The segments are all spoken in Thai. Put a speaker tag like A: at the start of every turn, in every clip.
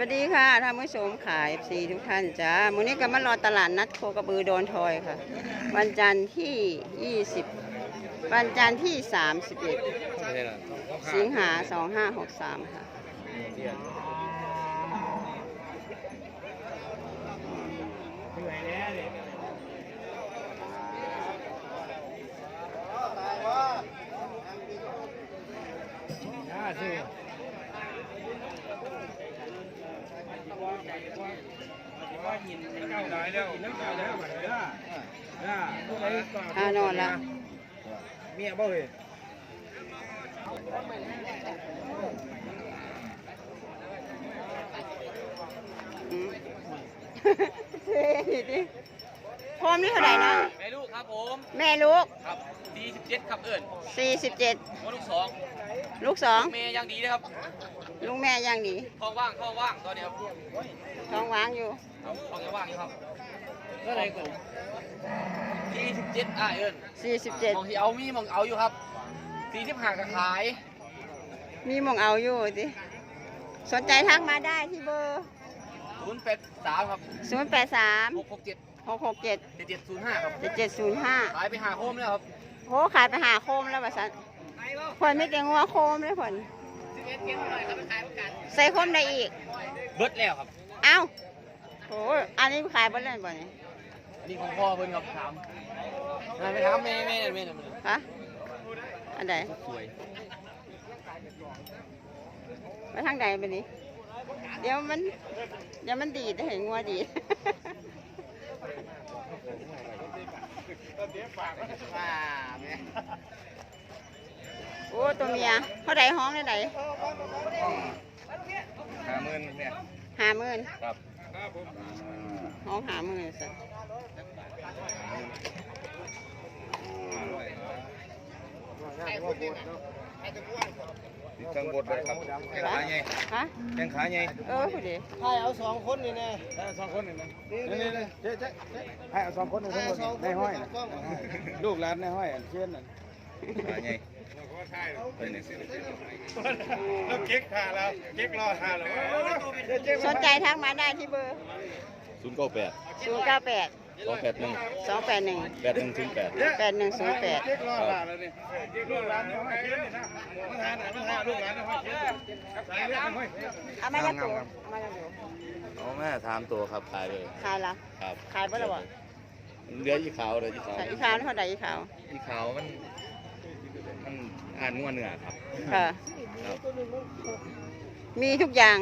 A: วัสดีค่ะท่านผู้ชมขายสีทุกท่านจ้าวันนี้ก็มารอตลาดนัดโคกระบือโดนทอยค่ะ วันจันทร์ที่ 20 วันจันทร์ที่ 31 สิงหา 2563 ค่ะ อ่านอนละ
B: เมียบ่เฮ้ย
A: อืมเฮ้ยดิพร้อมนี่เท่าไหร่นะ
C: แม่ลูกครับผม
A: แม่ลูก
C: ครับ47ครับเอิญ
A: 47
C: ว่าลูกสอง
A: ลูกสอง
C: เมย์ยังดีนะครับ
A: ลูกแม่ย่างดี
C: ท้องว่างท้องว่างตอนนี้ครับ
A: ท้องวางอยู่
C: ครับท้องยังว่างอยู่ครับก็เลยกู47อะเอิญมอง
A: 47
C: ที่เอามีมองเอาอยู่ครับ45ก็ขาย
A: มีหมองเอาอยู่สิสนใจทักมาได้ที่เบอร์
C: 083ครับ
A: 083
C: 667
A: 667
C: 7705ครับ
A: 7705
C: ขายไปหาโคมแล้วครับ
A: โหขายไปหาโคมแล้วว่าสันผลไม่เก่งว่าโคมเลยผล ใส่โคมได้อีก
C: เบิดแล้วครับ
A: เอ้าโหอันนี้ขายบ่เล่นบ่เนี่ย
C: อันนี้ของพ่อเพิ่นครับถามอ่าไปถามแม่แม่แม่แม่
A: ฮะอันใด
C: สวย
A: ไปทางใดไปนี้เดี๋ยวมันเดี๋ยวมันดีดได้เห็นงัวดีด
C: ว่าแม่
A: โอ้ตัวเมียเท่าใดห้องได้ใด
B: ห้าหมื่นเนี่ย
A: หาหมื่น
B: ครับ
A: ห้องหาหมื่นสิ
B: ติดเครื่องบดเลยครับแข้งขาใหญ่
A: ฮะ
B: แข้งขาใหญ่
A: เออพอดี
D: ให้เอาสองคนนี่แน่
B: ให้สองคนนี่นะ
D: นี่
B: นี่
D: นี่
B: นี่
D: นี่
B: เจ๊เจ๊ให้เอาสองคนนี่ทั้งหมดในห้อยนะลูกหลานในห้อยอันเชียนน่ะขาใหญ่ เป็นนี่สิเราเก๊กขาแล้วเก๊กรอขาแล้ว
A: สนใจทักมาได้ที่เบอร์
E: ศูนย์เก้าแปด
A: 0 9 8
E: สองแปดหนึ่ง
A: 2 8 1
E: แปดหนึ่งศูนย์แปด
A: 8 1 0 8
B: เก๊กรอขาแล้วนี่ลูกหลานในห้อยเชียนนี่นะมันหาหน่อยมันหาลูกหลานในห้อยเชียนสายเลือดในห้อย
A: เอามาจากตัวเอามาจากตัว
E: เอาแม่ถามตัวครับขายเลย
A: ขายละ
E: ครับ
A: ขายบ่ล่ะบ่
E: เหลืออีขาวเลยอีขาว
A: ขายอีขาวนี่เท่าใดอีขาว
E: อีขาวมันมัน อ่านงัวเหนือครับ
A: ค่ะ
E: ครับ
A: มีทุกอย่าง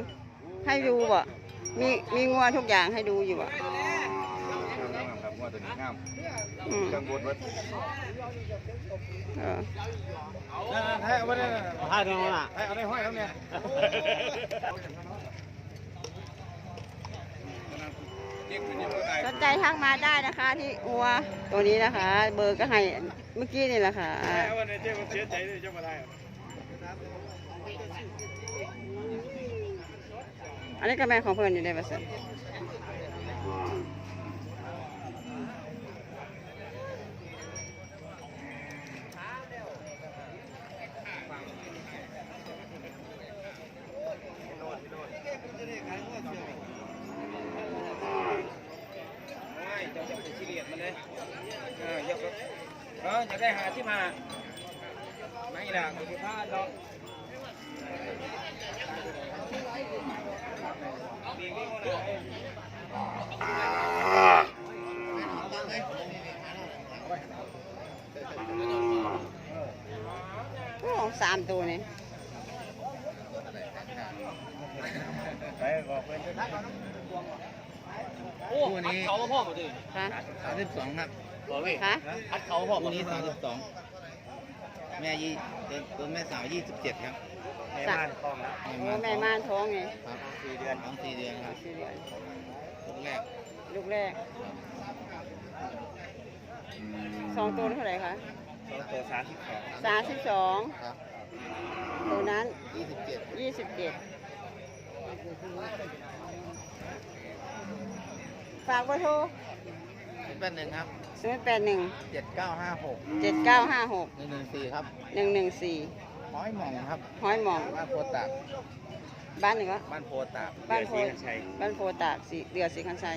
A: ให้ดูบ่มีมีงัวทุกอย่างให้ดูอยู่บ่
B: งามครับงัวตัวนี้งาม
A: อืม
B: เครื่องบดเบิด
A: เออ
B: นั่นๆให้เอาไว้ได้
D: ให้ตรงนั้นอะ
B: ให้เอาได้ห้อยแล้วเนี่ย
A: สนใจทักมาได้นะคะ ที่อัวตัวนี้นะคะ เบอร์ก็ให้ เมื่อกี้นี่แหละค่ะ
B: เอาไว้ในเจ้าเสียใจด้วยเจ้ามาได้
A: อันนี้ก็แม่ของเพื่อนอยู่ในบัสน
B: ไม่เจ้าจะไปซีเรียสมันเลยเอออย่าแบบ เออจะได้หาที่มาไม่ล่ะคุณพลาดหรอก
A: โอ้สามตัวนี่
B: ไปบอกเพื่อน
C: โอ้อัดเขามาพ่อหมดเลย
A: ค่ะ
E: สามสิบสองครับ
C: บอกเว้ย
A: ค่ะ
C: อัดเขามาพ่อหม
E: ตัว
C: ด
E: นี้สามสิบสองแม่ยี่ตัวแม่สาวยี่สิบเจ็ดครับ
B: ในบ้านคลอง
A: โอ้แม่ม่านท้องไง
E: ครับสี่เดือนสองสี่เดือนครับ
A: สี่เดือน
E: ลูกแรก
A: ลูกแรกสองตัวเท่าไหร่คะ
B: สองตัวสามสิบสอง
A: สามสิบสอง
E: ครับ
A: ตัวนั้น
E: ยี่สิบเจ็ด
A: ยี่สิบเจ็ดฝากเบอร์โทร
E: แปดหนึ่งครับ
A: ศูนย์แปดหนึ่ง
E: เจ็ดเก้าห้าหก
A: เจ็ดเก้าห้าหก
E: หนึ่งหนึ่งสี่ครับ
A: หนึ่งหนึ่งสี่
E: ห้อยหม่องครับ
A: ห้อยหมอง
E: ว่าโคตาก
A: บ้านหนึ่งก็
E: บ้านโพตาก
A: บ้านโพ
E: เดือศรีชัย
A: บ้านโพตากสีเดือสีคันชัย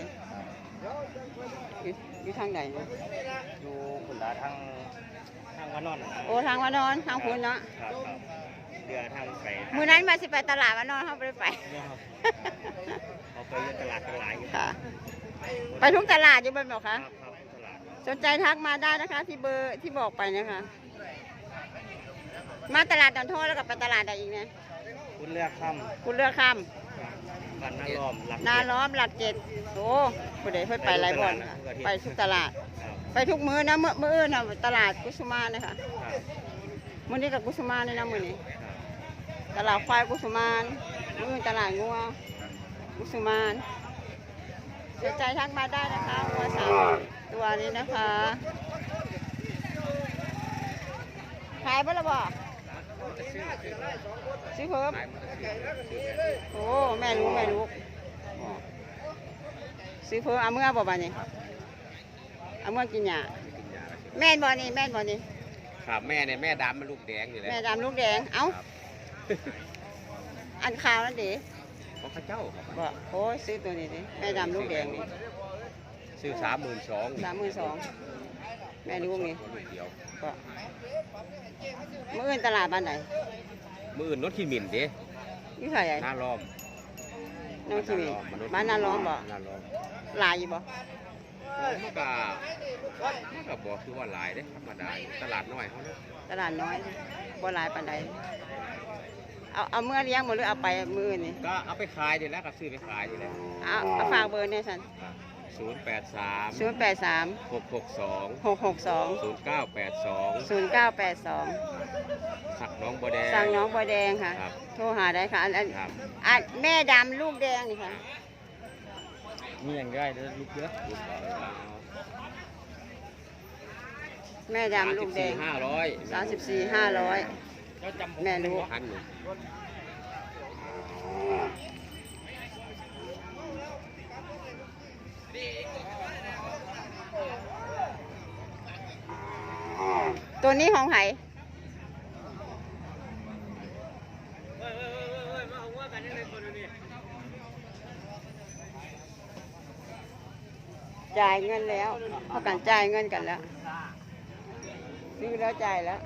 A: อยู่อยู่ทางไหนเนี่ย
E: อยู่ขุนลาทางทางวานอนนะ
A: โอ้ทางวานอนทางพุนเนาะ
E: ครับครับเรือทางไป
A: มื้อนั้นมาสิไปตลาดวานอนเขาไม่ได้ไป
E: เขาไปตลาดตลาดอยู่
A: ค่ะ ไปทุกตลาดอยู่บ้านบอก
E: ครั
A: คะ
E: บครับตลาด
A: สนใจทักมาได้นะคะ ที่เบอร์ที่บอกไปนะคะ มาตลาดดอนโทแล้วก็ไปตลาดใดอีกนะ
E: คุณเลือกค่
A: คุณเลือกข้ามำ
E: บ้านนาล้อมหลัก
A: นาล้อมหลักเจ็ดโอ้ผู้ใดเพิ่นไปหลายบ่อนค่ะไปทุกตลาด
E: ครับ
A: ไปทุกมื้อนะมื้อมื้ออื่นน่ะตลาดกุสุมานนะคะ
E: ครับ
A: มื้อนี้กับกุสุมานนี่นะมื้อนี้
E: ครับ
A: ตลาดควายกุสุมานมื้ออื่นตลาดงัวกุสุมาน สนใจทักมาได้นะคะงัวสามตัวนี้นะคะขายบ่ละบ่ซื้อเพิ่มโอ้แม่รู้แม่รู้ซื้อเพิ่มเอาเมื่อบ่บานี่เอาเมื่อกินหยาแม่นบ่นี่แม่นบ่นี่
E: ครับแม่เนี่ยแม่ดำมันลูกแดงอยู่แล้ว
A: แม่ดำลูกแดงเอ้า
E: ครับ
A: อันขาวนั่นดิ
E: ของข้าเจ้าครับ
A: บ่โอ้ยซื้อตัวนี้ดิแม่ดำลูกแดงนี่
E: ซื้อสามหมื่นสอง
A: สามหมื่นสองแม่ลูกนี่
E: ลูกเดียว
A: บ่เมื่ออื่นตลาดบ้านไหน
E: มืออื่นรถขี้หมิ่นเด้
A: อยู่ไสใหญ่
E: หน้าล้อม
A: น้องทีวีบ้านนาล้อมบ่
E: หน้าล้อม
A: หลายอยู่บ่
E: มันก็มันก็บอกคือว่าหลายเด้ธรรมดาอยู่ตลาดน้อยเขาเนาะ
A: ตลาดน้อยบ่หลายปานใด เอาเอาเมื่อเลี้ยงบ่หรือเอาไปมื้ออื่นนี่
E: ก็เอาไปขายดีแล้วก็ซื้อไปขายดีแล้ว
A: เอาเอาฝากเบอร์เนี่ยซั่น
E: ศูนย์แปดสาม
A: 083
E: หกหกสอง
A: 662
E: ศูนย์เก้าแปดสอง
A: 0982
E: สักน้องบัวแดง
A: สั่งน้องบัวแดงค่ะ
E: ครับ
A: โทรหาได้ค่ะอันอัน
E: ครับ
A: อันแม่ดำลูกแดงนี่ค่ะ
E: มีอย่างได้เด้อลูกเยอะ
A: แม่ดำลูกแดง
E: ห้าร้อย
A: สามสิบสี่ห้าร้อย แม่รู้
E: พันหนึ่ง
A: ตัวนี้ของไผ่จ่ายเงินแล้วพากันจ่ายเงินกันแล้ว ซื้อแล้วจ่ายแล้ว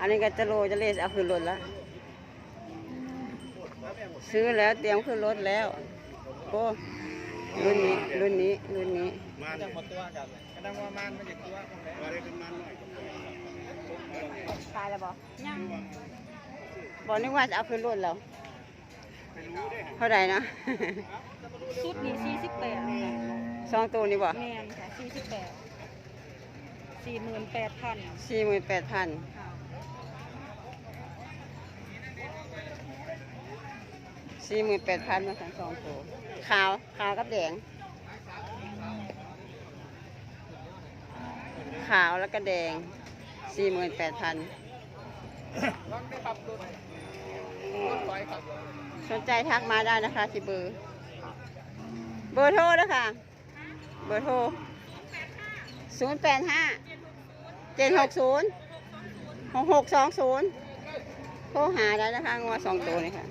A: อันนี้ก็จะโลจะเลสเอาขึ้นรถแล้ว ซื้อแล้วเตรียมขึ้นรถแล้วโอ้รุ่นนี้รุ่นนี้รุ่นนี้
B: มันจะหมดตัวกันกระดังว่ามันมันจะตัวว่าได้เป็นมันหน่อย
A: ตายแล้วบอยังบอกนึกว่าจะเอาขึ้นรถแล้วเท่าไหร่นะ
F: ชุดนี้สี่สิบแปด
A: สองตัวนี่บ่
F: แมนค่ะสี่สิบแปดสี่หมื่นแปดพัน
A: สี่หมื่นแปดพันสี่หมื่นแปดพันมาทั้งสองตัวขาวขาวกับแดง ขาวแล้วก็แดงสี่หมื่นแปดพันสนใจทักมาได้นะคะที่เบอร์ เบอร์โทรนะคะเบอร์โทรศูนย์แปดห้าเจ็ดหกศูนย์หกหกสองศูนย์โทรหาได้นะคะงัวสองตัวนี่ค่ะ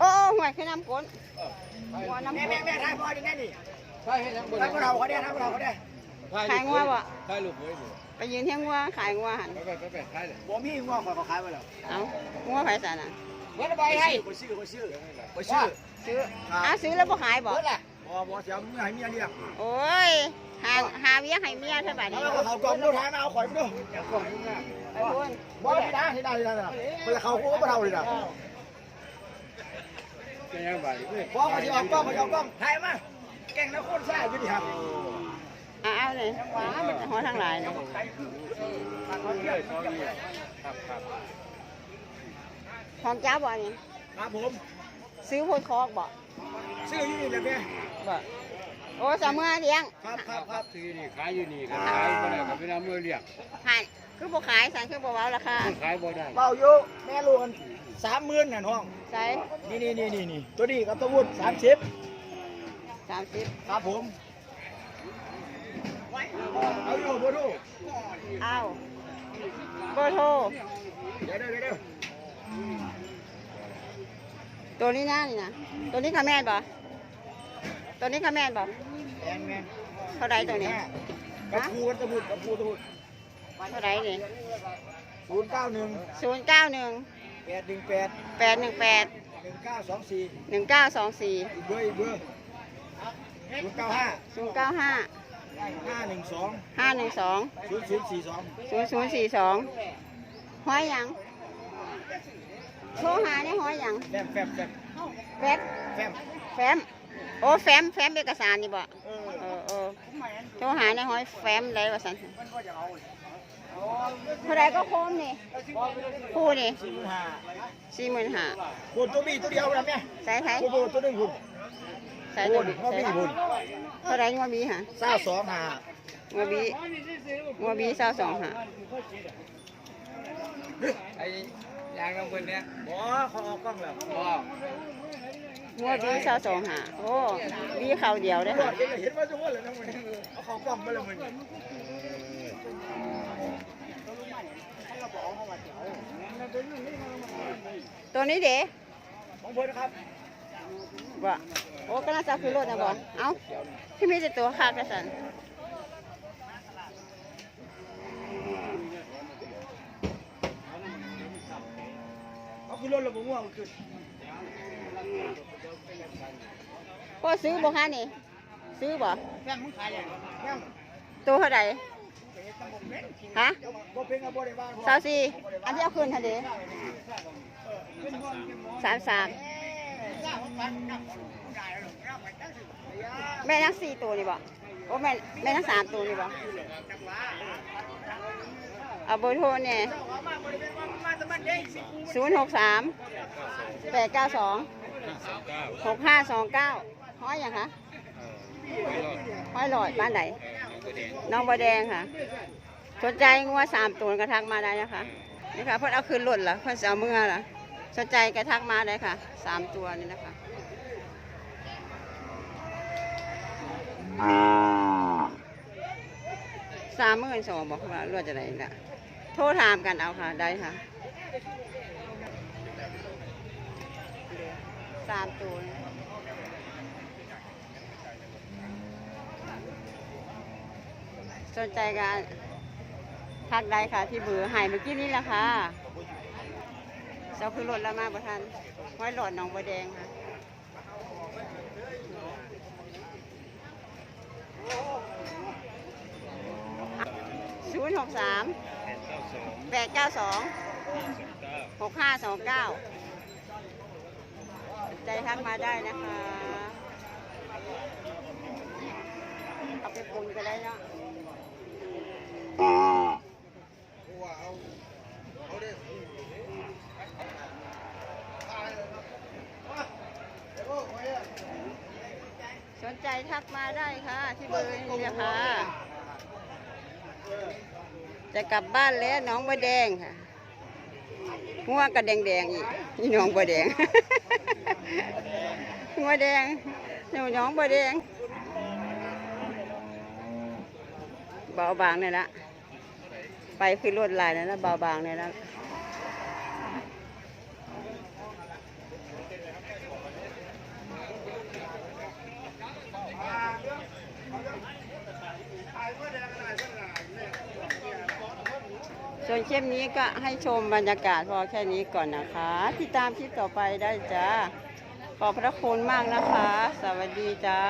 A: โอ้ หวยขึ้นน้ำแม่ก้นหัวน้ำก้น
B: ใช่ให้ทั้งบนทั้งเราเขาได้ทั้งเราเขาได้
A: ขายงัวบ่
B: ใช่ลูกเว้ย
A: ไปยืนเที่ยงงัวขายงัวหัน
B: ไปไปไปขายเลยบ่มีงอกเขาขายไปแล้ว
A: เอ้างัวไผสาน่ะ
B: เงินไปให้ไปซื้อไปซื้อไปซื้อ
A: ซื้ออ้าซื้อแล้วบ่ขายบ่
B: บ่บ่เสียมึงให้เมียเรียก
A: โอ้ยหาหาเวียให้เมียเท่าไหร่นี่
B: แล้วเขากองดูทางเอาข่อยไปดูบ่ได้ได้ได้ได้ไปเขากูก็บ่เท่าเลยนะ บ่เขาสิออกกล้องเขาออกกล้องถ่ายมาแกงแล้วโคตรซ่าอยู่ดิครับ
A: เอาเอาเลยหัวทั้งหลายเลย
B: ครับครับ
A: ของเจ้าบ่นี่
B: ครับผม
A: ซื้อโพดคอกบ่
B: ซื้ออยู่นี่แหละแม่
A: บ่ โอ้สามเมื่อเลี้ยง
B: ครับครับครับ
C: ซื้อนี่ขายอยู่นี่ก็ขายบ่ได้ก็เป็นเอามือเรียก
A: ขายคือบ่ขายสั่งคือบ่เว้าราคา
C: ขายบ่ได้
B: เบาอยู่แม่ลูกกันสามหมื่นน่ะน้อง
A: ใส่
B: นี่นี่นี่นี่นี่ตัวนี้กับตัววุฒิสามสิบ
A: สามสิบ
B: ครับผมเอาอยู่บ่ดู
A: เอาเบอร์โทร
B: เดี๋ยวเดี๋ยวเดี๋ยว
A: ตัวนี้นะนี่นะตัวนี้ค่ะแม่นบ่ตัวนี้ค่ะแม่นบ่
B: แอนแม่
A: เท่าไรตัวนี้
B: กับครูกันตัววุฒิกับครูตัววุฒิ
A: เท่าไรนี่
B: ศูนย์เก้าหนึ่ง
A: ศูนย์เก้าหนึ่ง
B: แปดหนึ่งแปด
A: แปดหนึ่งแปด
B: หนึ่งเก้าสองสี่
A: หนึ่งเก้าสองสี่
B: อีกเบอร์อีกเบอร์ศูนย์เก้าห้า
A: ศูนย์เก้าห้า
B: ห้าหนึ่งสอง
A: ห้าหนึ่งสอง
B: ศูนย์ศูนย์สี่สอง
A: ศูนย์ศูนย์สี่สองห้อยหยังโทรหาเนี่ยห้อยหยัง
B: แฟมแฟมแฟม
A: แฟม
B: แฟม
A: แฟมโอ้แฟมแฟมเอกสารนี่บ่
B: เออ
A: เออเออ โทรหาเนี่ยห้อยแฟมไรวะสันเท่าไรก็โคมนี่คู่นี่
B: สี่หมื่นห้า
A: สี่หมื่นห้า
B: พูดตัวบีตัวเดียวนะแม่
A: ใส่ไทย
B: พูดพูดตัวหนึ่งพูด
A: ใส่
B: พู
A: ตัว
B: ดพ่อ
A: ใส่
B: บีพูด
A: เท่าไรงัวบีฮะ
B: เศร้าสองห้า
A: งัวบีงัวบีเศร้าสองห้า
C: ไอ้ยางน้ำเพิ่นเนี่ย
B: บอเขาออกกล้องแล้ว
C: บ่
A: งัวบีเศร้าสองห้าโอ้บีเขาเดียวได้อ
B: รอ
A: ค่ะ
B: ดเห็นเห็นว่าจะว่าเลยนะมึงเอาเขากล้องมาเลยมึง
A: ตัวนี้เด้
B: ของเพิ่นครับ
A: บ่โอ้ก็น่าจะคือรถนะบ่เอ้าที่มีแต่ตัวคากกระสัน
B: เอาขึ้นรถแล้วผมว่ามันขึ้น
A: พ่อซื้อบ่คะนี่ ซื้อบ่
B: แม่งมึงขายยังแม่ง
A: ตัวเท่าไหร่ฮะ
B: บ่เป็นกับบ่ได้บ้าน
A: สาวสี่อันที่เอาคืนทันเดสามสามแม่นักสี่ตัวนี่บ่โอ้แม่แม่นักสามตัวนี่บ่เอาเบอร์โทรเนี่ยศูนย์หกสามแปดเก้าสองหกห้าสองเก้า ห้อยอย่างคะห้อยหลอดบ้านไหนน้องบัวแดงค่ะ สนใจงัวสามตัวกระทักมาได้นะคะนี่ค่ะเพิ่นเอาคืนหล่นละเพิ่นจะเอาเมื่อละสนใจกระทักมาได้ค่ะสามตัวนี่นะคะสามหมื่นสองบอกว่ารวดจะไหนละโทรถามกันเอาค่ะได้ค่ะสามตัว สนใจกันทักได้ค่ะ ที่เบอร์หายเมื่อกี้นี้แหละค่ะเจ้าคือรถแล้วมาประทันห้อยหลอดหนองบัวแดงค่ะศูนย์หกสามแปดเก้าสองหกห้าสองเก้าใจทักมาได้นะคะ เอาไปปรุงก็ได้เนาะ สนใจทักมาได้ค่ะ ที่เบอร์นี้นะคะ จะกลับบ้านแล้วน้องบัวแดงค่ะหัวกระแดงแดงอีกนี่น้องบัวแดงหัวแดงนูน้องบัวแดง เบาบางเลยละ ไปคือรวดลายนะนะเบาบางเลยละส่วนคลิปนี้ก็ให้ชมบรรยากาศพอแค่นี้ก่อนนะคะติดตามคลิปต่อไปได้จ้าขอบพระคุณมากนะคะ สวัสดีจ้า